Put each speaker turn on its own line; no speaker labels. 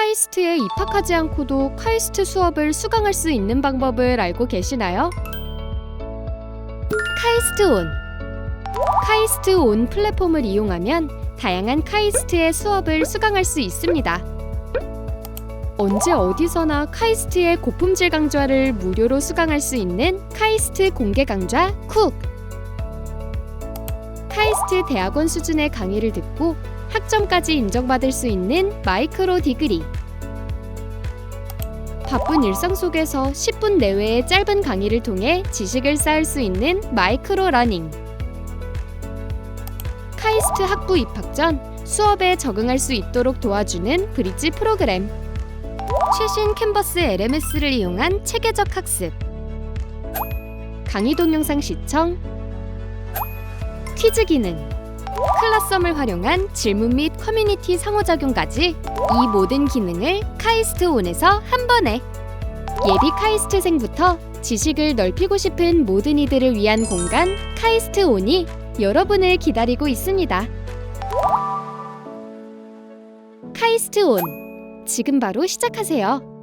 카이스트에 입학하지 않고도 카이스트 수업을 수강할 수 있는 방법을 알고 계시나요? 카이스트 온 카이스트 온 플랫폼을 이용하면 다양한 카이스트의 수업을 수강할 수 있습니다. 언제 어디서나 카이스트의 고품질 강좌를 무료로 수강할 수 있는 카이스트 공개 강좌 쿡 카이스트 대학원 수준의 강의를 듣고 학점까지 인정받을 수 있는 마이크로 디그리. 바쁜 일상 속에서 10분 내외의 짧은 강의를 통해 지식을 쌓을 수 있는 마이크로 러닝. 카이스트 학부 입학 전 수업에 적응할 수 있도록 도와주는 브릿지 프로그램. 최신 캔버스 LMS를 이용한 체계적 학습. 강의 동영상 시청 퀴즈 기능 클라썸을 활용한 질문 및 커뮤니티 상호작용까지 이 모든 기능을 카이스트 온에서 한 번에 예비 카이스트생부터 지식을 넓히고 싶은 모든 이들을 위한 공간 카이스트 온이 여러분을 기다리고 있습니다. 카이스트 온 지금 바로 시작하세요.